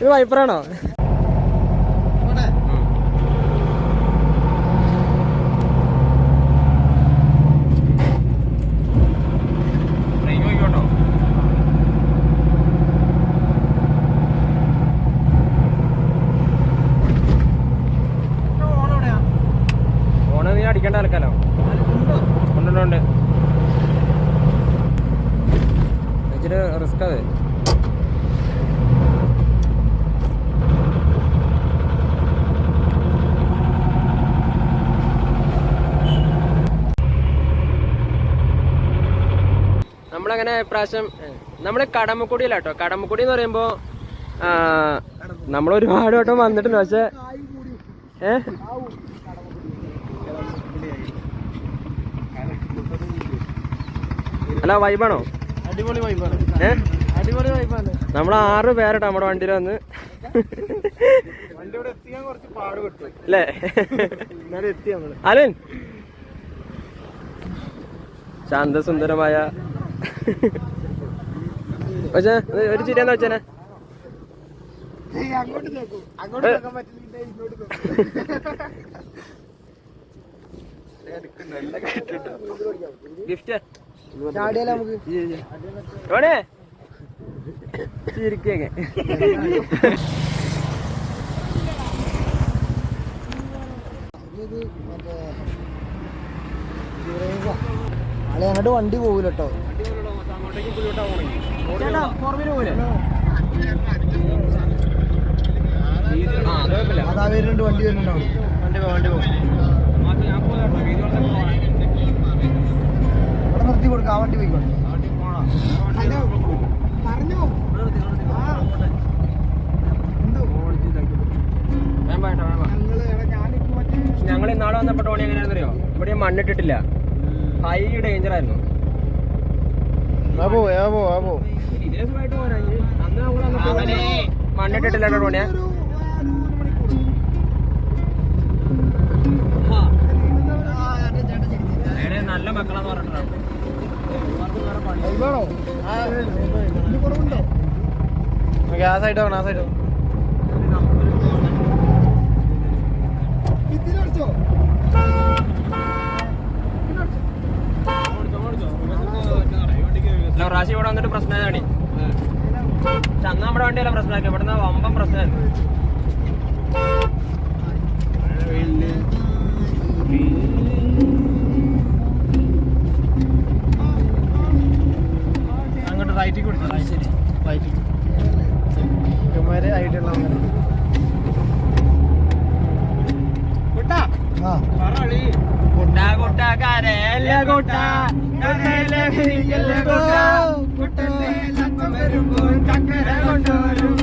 ഇത് വൈപ്പറാണോ അടിക്കേണ്ട ആൾക്കാലോ ഉണ്ടുണ്ട് ഇച്ചിരി റിസ്ക് അത്. നമ്മളങ്ങനെ പ്രാവശ്യം നമ്മൾ കടമക്കുടിയിലാട്ടോ. കടമക്കുടി എന്ന് പറയുമ്പോ നമ്മൾ ഒരുപാട് വട്ടം വന്നിട്ടുണ്ട്. പക്ഷെ ഏ? അല്ല വൈബാണോ അടിപൊളി വൈബാണ് ഏ? അടിപൊളി വൈബാണ് നമ്മൾ ആറ് പേരട്ടോ നമ്മുടെ വണ്ടിയിൽ വന്ന്. അല്ലേ? അലൻ. ശാന്തസുന്ദരമായ പക്ഷേ ഒരു ചിരി എന്താ നോക്കൂ ഗിഫ്റ്റ്. എവിടെ? അങ്ങോട്ട് വണ്ടി ആളെ അങ്ങോട്ട് വണ്ടി പോകൂല കേട്ടോ അതാ വരുന്നുണ്ട് വണ്ടി വരുന്നുണ്ടാവും. വണ്ടി വണ്ടി നിർത്തി കൊടുക്കാം ആ വണ്ടി പോയിക്കോട്ടെ. പറഞ്ഞോ. ഞങ്ങൾ ഇന്നാളെ വന്നപ്പോൾ ടോണി എങ്ങനെയാണെന്ന് അറിയോ ഇവിടെ മണ്ണിട്ടിട്ടില്ല. ഹൈ ഡേഞ്ചർ ആയിരുന്നു ആവോ ആവോ ആവോ ഇതിനെ സുഖമായിട്ട് പോരാ ഇനി അന്ന് നമ്മൾ വന്നപ്പോ മണ്ണിട്ടിട്ടില്ല ടോണിയെ നല്ല മക്കളാന്ന് പറഞ്ഞിട്ടുണ്ടാവും ആ സൈഡ് ആ സൈഡ് ഇതിലടിച്ചോ പ്രാവശ്യം ഇവിടെ വന്നിട്ട് പ്രശ്നമാണ് പക്ഷെ അന്ന് നമ്മുടെ വണ്ടിയല്ല പ്രശ്നമാക്കി ഇവിടുന്ന് വമ്പം പ്രശ്നമായിരുന്നു. അങ്ങോട്ട് റൈറ്റിൽ കൊടുത്തു റൈറ്റിൽ ഇവന്മാര് ഐഡിയ ഉള്ള ആ. കുട്ട കുട്ട കരയല്ല കുട്ട കരയിലെ വിരിക്കല്ല കുട്ട കുട്ടന്റെ ലക്കം വരുമ്പോൾ ചക്കര കൊണ്ടുവരും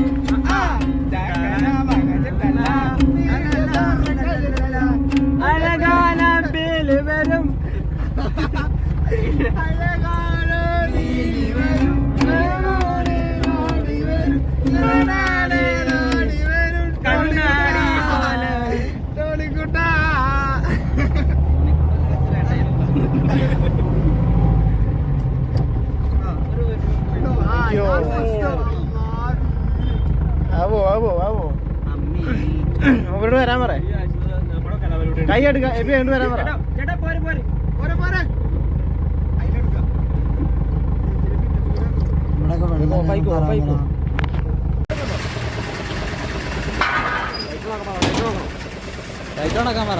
ആവോ ആവോ ആവോ. അവരോട് വരാൻ പറ. കൈ എടുക്ക എപ്പി അങ്ങോട്ട് വരാൻ പറ. ചേട്ടാ പോരെ ലൈറ്റ് ഓഫായിക്കോ, ഓഫായിക്കോ. ലൈറ്റ് ലൈറ്റ് ക്യാമറ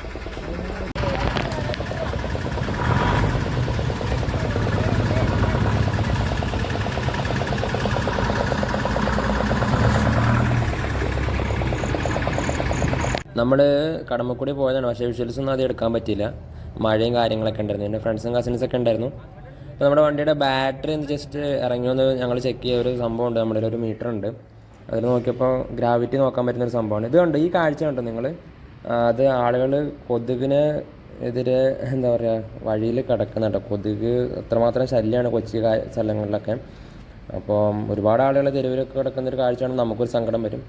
നമ്മൾ കടമക്കുടി പോയതാണ്. പക്ഷേ വിഷ്വൽസ് ഒന്നും ആദ്യം എടുക്കാൻ പറ്റിയില്ല. മഴയും കാര്യങ്ങളൊക്കെ ഉണ്ടായിരുന്നു. എന്റെ ഫ്രണ്ട്സും കസിൻസ് ഒക്കെ ഉണ്ടായിരുന്നു. അപ്പോൾ നമ്മുടെ വണ്ടിയുടെ ബാറ്ററി ഒന്ന് ജസ്റ്റ് ഇറങ്ങി വന്ന് ഞങ്ങൾ ചെക്ക് ചെയ്ത ഒരു സംഭവം ഉണ്ട്. നമ്മുടെ ഒരു മീറ്റർ ഉണ്ട്. അതിൽ നോക്കിയപ്പോൾ ഗ്രാവിറ്റി നോക്കാൻ പറ്റുന്ന ഒരു സംഭവമാണ്. ഇതുണ്ട് ഈ കാഴ്ച കണ്ടോ നിങ്ങൾ അത് ആളുകൾ കൊതുകിന് എതിരെ എന്താ പറയുക വഴിയിൽ കിടക്കുന്നുണ്ട്. കൊതുക് അത്രമാത്രം ശല്യമാണ് കൊച്ചി സ്ഥലങ്ങളിലൊക്കെ. അപ്പോൾ ഒരുപാട് ആളുകൾ തെരുവിലൊക്കെ കിടക്കുന്ന ഒരു കാഴ്ചയാണ് നമുക്കൊരു സങ്കടം വരും.